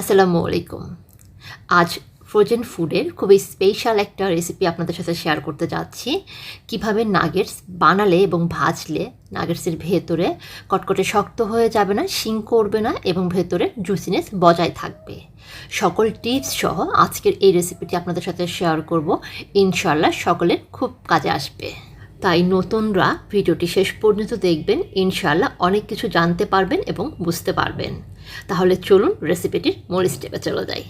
আসসালামু আলাইকুম। আজ ফ্রোজেন ফুডের খুবই স্পেশাল একটা রেসিপি আপনাদের সাথে শেয়ার করতে যাচ্ছি। কীভাবে নাগেটস বানালে এবং ভাজলে নাগেটসের ভেতরে কটকটে শক্ত হয়ে যাবে না, শিং করবে না এবং ভেতরে জুসিনেস বজায় থাকবে। সকল টিপস সহ আজকের এই রেসিপিটি আপনাদের সাথে শেয়ার করব। ইনশাল্লাহ সকলের খুব কাজে আসবে। তাই নতুনরা ভিডিওটি শেষ পর্যন্ত দেখবেন। ইনশাল্লাহ অনেক কিছু জানতে পারবেন এবং বুঝতে পারবেন। তাহলে চলুন রেসিপিটির মূল স্টেপে চলে যাই।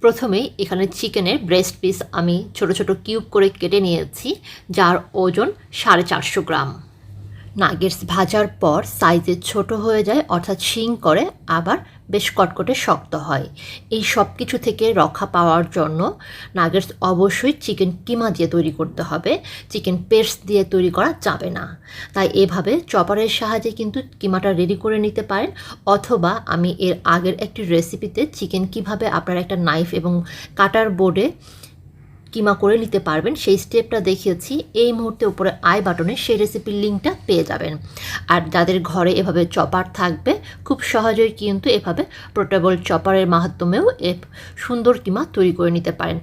প্রথমেই এখানে চিকেনের ব্রেস্ট পিস আমি ছোট ছোট কিউব করে কেটে নিয়েছি, যার ওজন সাড়ে চারশো গ্রাম। নাগেটস ভাজার পর সাইজে ছোট হয়ে যায়, অর্থাৎ শিং করে, আবার বেশ কটকটে শক্ত হয়। এই সব কিছু থেকে রক্ষা পাওয়ার জন্য নাগেটস অবশ্যই চিকেন কিমা দিয়ে তৈরি করতে হবে। চিকেন পেস্ট দিয়ে তৈরি করা যাবে না। তাই এভাবে চপারের সাহায্যে কিন্তু কিমাটা রেডি করে নিতে পারেন, অথবা আমি এর আগের একটি রেসিপিতে চিকেন কীভাবে আপনার একটা নাইফ এবং কাটার বোর্ডে কিমা করে নিতে পারবেন, সেই স্টেপটা দেখিয়েছি। এই মুহূর্তে উপরে আই বাটনে সেই রেসিপির লিঙ্কটা পেয়ে যাবেন। আর যাদের ঘরে এভাবে চপার থাকবে, খুব সহজেই কিন্তু এভাবে পোর্টেবল চপারের মাধ্যমেও এ সুন্দর কিমা তৈরি করে নিতে পারেন।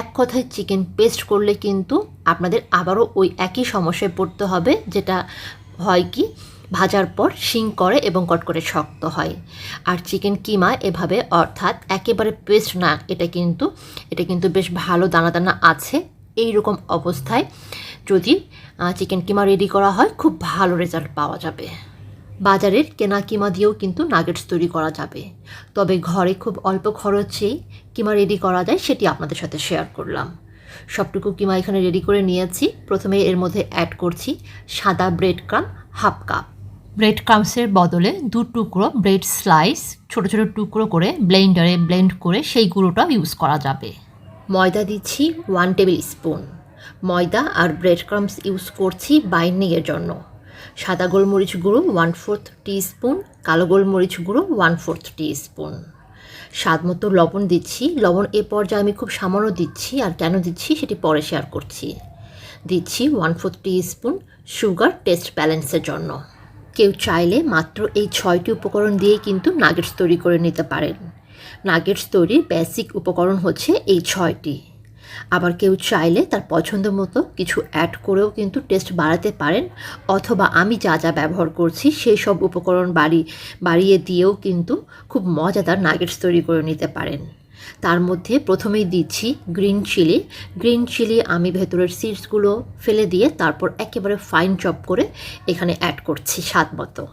এক কথায় চিকেন পেস্ট করলে কিন্তু আপনাদের আবারও ওই একই সমস্যায় পড়তে হবে, যেটা হয় কি ভাজার পর শিং করে এবং কটকটে শক্ত হয়। আর চিকেন কিমা এভাবে, অর্থাৎ একেবারে পেস্ট না, এটা কিন্তু এটা কিন্তু বেশ ভালো দানা দানা আছে। এই রকম অবস্থায় যদি চিকেন কিমা রেডি করা হয়, খুব ভালো রেজাল্ট পাওয়া যাবে। বাজারের কেনা কিমা দিয়েও কিন্তু নাগেটস তৈরি করা যাবে। তবে ঘরে খুব অল্প খরচেই কিমা রেডি করা যায়, সেটি আপনাদের সাথে শেয়ার করলাম। সবটুকু কিমা এখানে রেডি করে নিয়েছি। প্রথমে এর মধ্যে অ্যাড করছি সাদা bread crumb half cup bread ক্রামসের বদলে দু টুকরো ব্রেড স্লাইস ছোট ছোট টুকরো করে ব্লেন্ডারে ব্লেন্ড করে সেই গুঁড়োটা ইউজ করা যাবে। ময়দা দিচ্ছি ওয়ান টেবিল স্পুন ময়দা আর ব্রেড ক্রামস ইউজ করছি বাইন্ডিংয়ের জন্য। সাদা গোলমরিচ গুঁড়ো ওয়ান ফোর্থ স্পুন কালো গোলমরিচ গুঁড়ো ওয়ান ফোর্থ স্পুন স্বাদ মতো লবণ দিচ্ছি। লবণ এ পর্যায়ে আমি খুব সামান্য দিচ্ছি আর কেন দিচ্ছি সেটি পরে শেয়ার করছি। দিচ্ছি one fourth spoon sugar taste ব্যালেন্সের জন্য। কেউ চাইলে মাত্র এই ছয়টি উপকরণ দিয়েই কিন্তু নাগেটস তৈরি করে নিতে পারেন। নাগেটস তৈরির বেসিক উপকরণ হচ্ছে এই ছয়টি। আবার কেউ চাইলে তার পছন্দ মতো কিছু অ্যাড করেও কিন্তু টেস্ট বাড়াতে পারেন, অথবা আমি যা যা ব্যবহার করছি সেই সব উপকরণ বাড়ি, বাড়িয়ে দিয়েও কিন্তু খুব মজাদার নাগেটস তৈরি করে নিতে পারেন। তার মধ্যে প্রথমেই দিচ্ছি গ্রিন চিলি। গ্রিন চিলি আমি ভেতরের সিডসগুলো ফেলে দিয়ে তারপর একেবারে ফাইন চপ করে এখানে অ্যাড করছি স্বাদ মতো।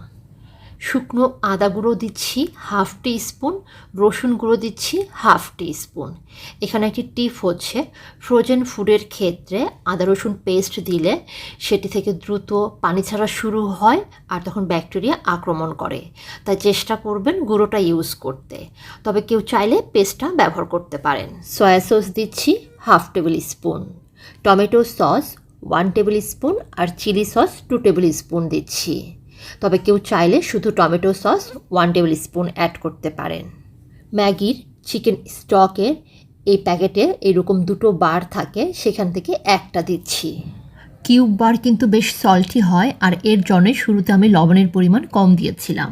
শুকনো আদা গুঁড়ো দিচ্ছি, হাফ টি স্পুন রসুন গুঁড়ো দিচ্ছি, হাফ টি স্পুন এখানে একটি টিপ হচ্ছে, ফ্রোজেন ফুডের ক্ষেত্রে আদা রসুন পেস্ট দিলে সেটি থেকে দ্রুত পানি ছাড়া শুরু হয় আর তখন ব্যাকটেরিয়া আক্রমণ করে। তাই চেষ্টা করবেন গুঁড়োটা ইউজ করতে। তবে কেউ চাইলে পেস্টটা ব্যবহার করতে পারেন। সয়া সস দিচ্ছি, half table spoon. Tomato sauce, one table spoon আর chilli sauce, two table spoon দিচ্ছি। তবে কেউ চাইলে শুধু tomato sauce one table spoon add করতে পারেন। ম্যাগির চিকেন স্টকের এই প্যাকেটে এরকম দুটো বার থাকে, সেখান থেকে একটা দিচ্ছি। কিউব বার কিন্তু বেশ সল্টি হয় আর এর জন্যে শুরুতে আমি লবণের পরিমাণ কম দিয়েছিলাম।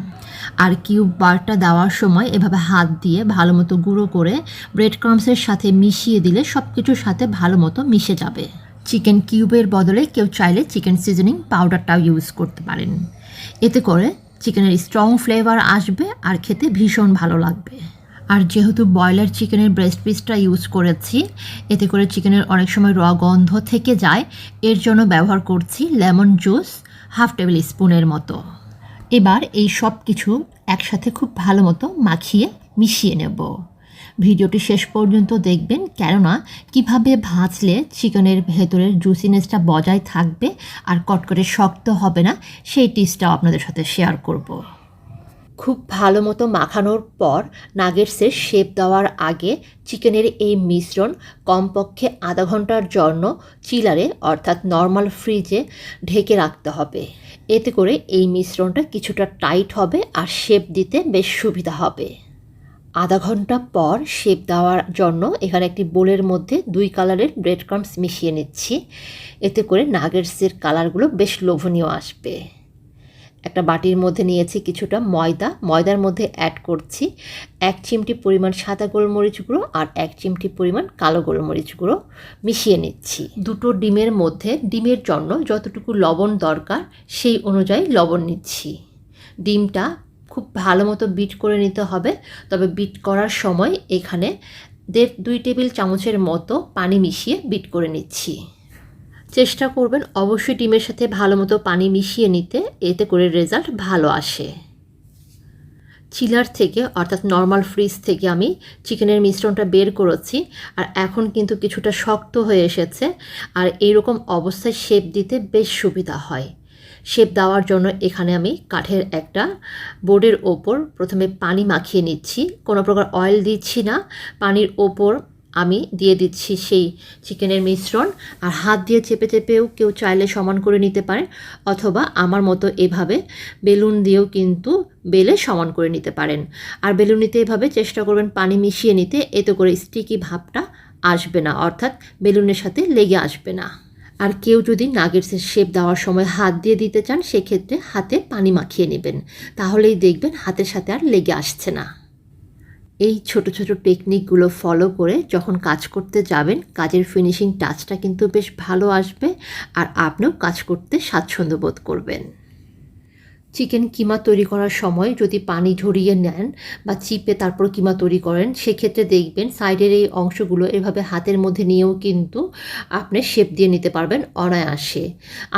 আর কিউব বারটা দেওয়ার সময় এভাবে হাত দিয়ে ভালো মতো গুঁড়ো করে ব্রেড ক্রামসের সাথে মিশিয়ে দিলে সব কিছুর সাথে ভালো মতো মিশে যাবে। চিকেন কিউবের বদলে কেউ চাইলে চিকেন সিজনিং পাউডারটাও ইউজ করতে পারেন। এতে করে চিকেনের স্ট্রং ফ্লেভার আসবে আর খেতে ভীষণ ভালো লাগবে। আর যেহেতু ব্রয়লার চিকেনের ব্রেস্ট পিসটা ইউজ করেছি, এতে করে চিকেনের অনেক সময় র গন্ধ থেকে যায়, এর জন্য ব্যবহার করছি লেমন জুস হাফ টেবিল স্পুনের মতো। এবার এই সব কিছু একসাথে খুব ভালো মতো মাখিয়ে মিশিয়ে নেব। ভিডিওটি শেষ পর্যন্ত দেখবেন। কেননা, কীভাবে ভাজলে চিকেনের ভেতরের জুসিনেসটা বজায় থাকবে আর কটকটে শক্ত হবে না, সেই টিপসটাও আপনাদের সাথে শেয়ার করব। খুব ভালো মতো মাখানোর পর নাগেটসের শেপ দেওয়ার আগে চিকেনের এই মিশ্রণ কমপক্ষে আধা ঘণ্টার জন্য চিলারে অর্থাৎ নর্মাল ফ্রিজে ঢেকে রাখতে হবে। এতে করে এই মিশ্রণটা কিছুটা টাইট হবে আর শেপ দিতে বেশ সুবিধা হবে। আধা ঘণ্টা পর শেপ দেওয়ার জন্য এখানে একটি বোলের মধ্যে দুই কালারের ব্রেড ক্রামস মিশিয়ে নিচ্ছি। এতে করে নাগেটসের কালারগুলো বেশ লোভনীয় আসবে। একটা বাটির মধ্যে নিয়েছি কিছুটা ময়দা। ময়দার মধ্যে অ্যাড করছি এক চিমটি পরিমাণ সাদা গোলমরিচ গুঁড়ো আর এক চিমটি পরিমাণ কালো গোলমরিচ গুঁড়ো মিশিয়ে নিচ্ছি। দুটো ডিমের মধ্যে ডিমের জন্য যতটুকু লবণ দরকার সেই অনুযায়ী লবণ নিচ্ছি। ডিমটা খুব ভালো মতো বিট করে নিতে হবে। তবে বিট করার সময় এখানে দেড়, দুই টেবিল চামচের মতো পানি মিশিয়ে বিট করে নিচ্ছি। চেষ্টা করবেন অবশ্যই ডিমের সাথে ভালো মতো পানি মিশিয়ে নিতে, এতে করে রেজাল্ট ভালো আসে। চিলার থেকে, অর্থাৎ নর্মাল ফ্রিজ থেকে আমি চিকেনের মিশ্রণটা বের করেছি, আর এখন কিন্তু কিছুটা শক্ত হয়ে এসেছে, আর এইরকম অবস্থায় শেপ দিতে বেশ সুবিধা হয়। শেপ দেওয়ার জন্য এখানে আমি কাঠের একটা বোর্ডের ওপর প্রথমে পানি মাখিয়ে নিচ্ছি। কোনো প্রকার অয়েল দিচ্ছি না। পানির ওপর আমি দিয়ে দিচ্ছি সেই চিকেনের মিশ্রণ। আর হাত দিয়ে চেপে চেপেও কেউ চাইলে সমান করে নিতে পারেন অথবা আমার মতো এভাবে বেলুন দিয়েও কিন্তু বেলে সমান করে নিতে পারেন। আর বেলুনিতে এভাবে চেষ্টা করবেন পানি মিশিয়ে নিতে, এতে করে স্টিকি ভাবটা আসবে না, অর্থাৎ বেলুনের সাথে লেগে আসবে না। আর কেউ যদি নাগেটসের শেপ দেওয়ার সময় হাত দিয়ে দিতে চান, সেক্ষেত্রে হাতে পানি মাখিয়ে নেবেন। তাহলেই দেখবেন হাতের সাথে আর লেগে আসছে না। এই ছোট ছোট টেকনিকগুলো ফলো করে যখন কাজ করতে যাবেন, কাজের ফিনিশিং টাচটা কিন্তু বেশ ভালো আসবে আর আপনিও কাজ করতে স্বাচ্ছন্দ্য বোধ করবেন। চিকেন কিমা তৈরি করার সময় যদি পানি ঝরিয়ে নেন বা চিপে তারপর কিমা তৈরি করেন, সেক্ষেত্রে দেখবেন সাইডের এই অংশগুলো এভাবে হাতের মধ্যে নিয়েও কিন্তু আপনি শেপ দিয়ে নিতে পারবেন অনায়াসে।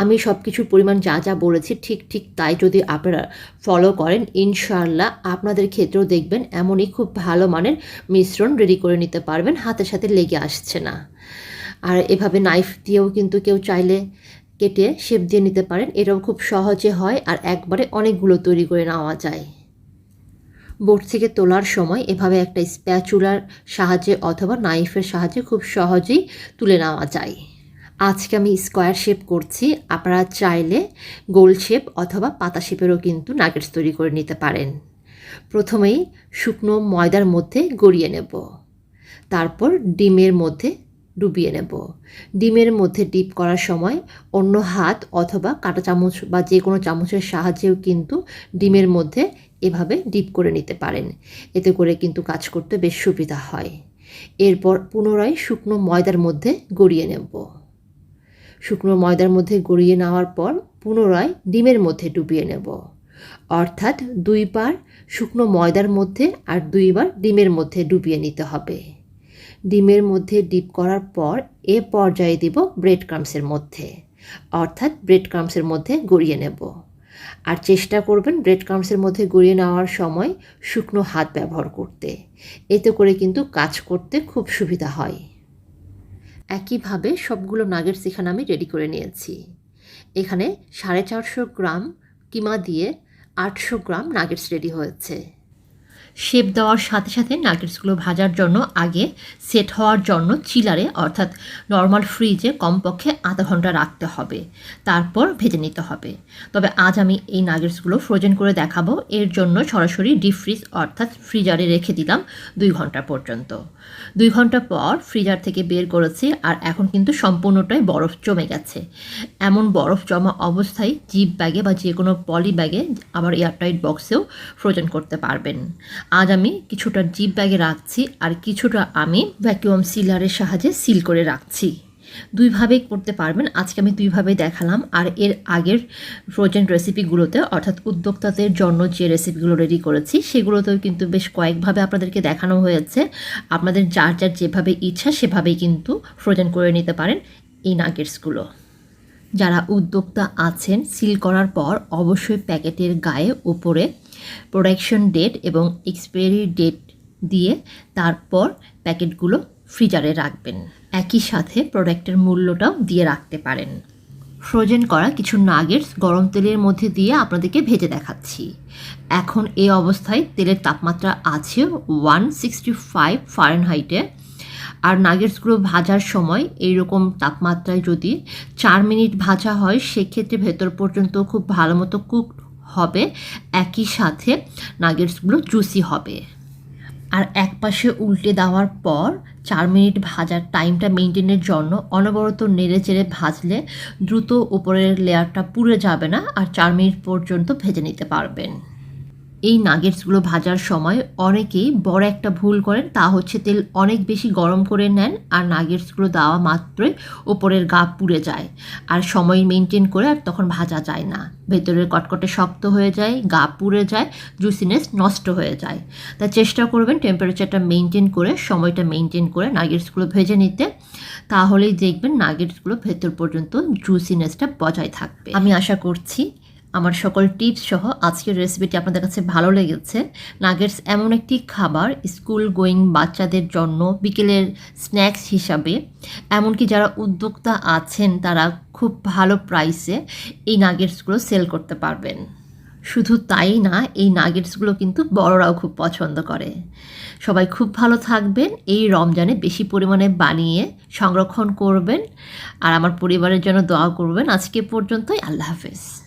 আমি সব কিছুর পরিমাণ যা যা বলেছি ঠিক ঠিক তাই যদি আপনারা ফলো করেন, ইনশাআল্লাহ আপনাদের ক্ষেত্রেও দেখবেন এমনই খুব ভালো মানের মিশ্রণ রেডি করে নিতে পারবেন, হাতের সাথে লেগে আসছে না। আর এভাবে নাইফ দিয়েও কিন্তু কেউ চাইলে কেটে শেপ দিয়ে নিতে পারেন। এটাও খুব সহজে হয় আর একবারে অনেকগুলো তৈরি করে নেওয়া যায়। বোর্ড থেকে তোলার সময় এভাবে একটা স্প্যাচুলার সাহায্যে অথবা নাইফের সাহায্যে খুব সহজেই তুলে নেওয়া যায়। আজকে আমি স্কোয়ার শেপ করছি। আপনারা চাইলে গোল শেপ অথবা পাতা শেপেরও কিন্তু নাগেটস তৈরি করে নিতে পারেন। প্রথমেই শুকনো ময়দার মধ্যে গড়িয়ে নেব। তারপর ডিমের মধ্যে ডুবিয়ে নেব। ডিমের মধ্যে ডিপ করার সময় অন্য হাত অথবা কাঁটা চামচ বা যে কোনো চামচের সাহায্যেও কিন্তু ডিমের মধ্যে এভাবে ডিপ করে নিতে পারেন। এতে করে কিন্তু কাজ করতে বেশ সুবিধা হয়। এরপর পুনরায় শুকনো ময়দার মধ্যে গড়িয়ে নেব। শুকনো ময়দার মধ্যে গড়িয়ে নেওয়ার পর পুনরায় ডিমের মধ্যে ডুবিয়ে নেব। অর্থাৎ দুইবার শুকনো ময়দার মধ্যে আর দুইবার ডিমের মধ্যে ডুবিয়ে নিতে হবে। ডিমের মধ্যে ডিপ করার পর এ পর্যায়ে দিব ব্রেড ক্রামসের মধ্যে, অর্থাৎ ব্রেড ক্রামসের মধ্যে গড়িয়ে নেব। আর চেষ্টা করবেন ব্রেড ক্রামসের মধ্যে গড়িয়ে নেওয়ার সময় শুকনো হাত ব্যবহার করতে, এতে করে কিন্তু কাজ করতে খুব সুবিধা হয়। একইভাবে সবগুলো নাগেটস এখানে আমি রেডি করে নিয়েছি। এখানে সাড়ে চারশো গ্রাম কিমা দিয়ে আটশো গ্রাম নাগেটস রেডি হয়েছে। শেপ দেওয়ার সাথে সাথে নাগেটসগুলো ভাজার জন্য আগে সেট হওয়ার জন্য চিলারে, অর্থাৎ নর্মাল ফ্রিজে কমপক্ষে আধা ঘণ্টা রাখতে হবে। তারপর ভেজে নিতে হবে। তবে আজ আমি এই নাগেটসগুলো ফ্রোজেন করে দেখাবো। এর জন্য সরাসরি ডিপ ফ্রিজ, অর্থাৎ ফ্রিজারে রেখে দিলাম দুই ঘণ্টা পর্যন্ত। দুই ঘণ্টা পর ফ্রিজার থেকে বের করেছি আর এখন কিন্তু সম্পূর্ণটাই বরফ জমে গেছে। এমন বরফ জমা অবস্থায় জিপ ব্যাগে বা যে কোনো পলি ব্যাগে আবার এয়ারটাইট বক্সেও ফ্রোজেন করতে পারবেন। আজ আমি কিছুটা জিপ ব্যাগে রাখছি আর কিছুটা আমি ভ্যাকুয়াম সিলারের সাহায্যে সিল করে রাখছি। দুইভাবেই করতে পারবেন। আজকে আমি দুইভাবেই দেখালাম আর এর আগের ফ্রোজেন রেসিপিগুলোতে অর্থাৎ উদ্যোক্তাদের জন্য যে রেসিপিগুলো রেডি করেছি, সেগুলোতেও কিন্তু বেশ কয়েকভাবে আপনাদেরকে দেখানো হয়েছে। আপনাদের যার যার যেভাবে ইচ্ছা সেভাবেই কিন্তু ফ্রোজেন করে নিতে পারেন এই নাগেটসগুলো যারা উদ্যোক্তা আছেন সিল করার পর অবশ্যই প্যাকেটের গায়ে উপরে প্রোডাকশন ডেট এবং এক্সপায়ারি ডেট দিয়ে তারপর প্যাকেটগুলো ফ্রিজারে রাখবেন। একই সাথে প্রোডাক্টের মূল্যটাও দিয়ে রাখতে পারেন। ফ্রোজেন করা কিছু নাগেটস গরম তেলের মধ্যে দিয়ে আপনাদেরকে ভেজে দেখাচ্ছি। এখন এই অবস্থায় তেলের তাপমাত্রা আছে ওয়ান সিক্সটি ফাইভ ফারেনহাইটে আর নাগেটসগুলো ভাজার সময় এইরকম তাপমাত্রায় যদি চার মিনিট ভাজা হয়, সেক্ষেত্রে ভেতর পর্যন্ত খুব ভালো মতো কুক হবে, একই সাথে নাগেটসগুলো জুসি হবে। আর এক পাশে উল্টে দেওয়ার পর চার মিনিট ভাজার টাইমটা মেনটেনের জন্য অনবরত নেড়ে চেড়ে ভাজলে দ্রুত উপরের লেয়ারটা পুড়ে যাবে না, আর চার মিনিট পর্যন্ত ভেজে নিতে পারবেন। এই নাগেটসগুলো ভাজার সময় অনেকেই বড় একটা ভুল করেন, তা হচ্ছে তেল অনেক বেশি গরম করে নেন আর নাগেটসগুলো দেওয়া মাত্রই ওপরের গা পুড়ে যায় আর সময় মেনটেন করে আর তখন ভাজা যায় না। ভেতরের কটকটে শক্ত হয়ে যায়, গা পুড়ে যায়, জুসিনেস নষ্ট হয়ে যায়। তাই চেষ্টা করবেন টেম্পারেচারটা মেনটেন করে, সময়টা মেনটেন করে নাগেটসগুলো ভেজে নিতে। তাহলেই দেখবেন নাগেটসগুলো ভেতর পর্যন্ত জুসিনেসটা বজায় থাকবে। আমি আশা করছি আমার সকল টিপস সহ আজকের রেসিপিটি আপনাদের কাছে ভালো লেগেছে। নাগেটস এমন একটি খাবার স্কুল গোয়িং বাচ্চাদের জন্য বিকেলের স্ন্যাক্স হিসাবে। এমনকি যারা উদ্যোক্তা আছেন, তারা খুব ভালো প্রাইসে এই নাগেটসগুলো সেল করতে পারবেন। শুধু তাই না, এই নাগেটসগুলো কিন্তু বড়রাও খুব পছন্দ করে। সবাই খুব ভালো থাকবেন, এই রমজানে বেশি পরিমাণে বানিয়ে সংরক্ষণ করবেন। আর আমার পরিবারের জন্য দোয়া করবেন। আজকে পর্যন্তই, আল্লাহ হাফেজ।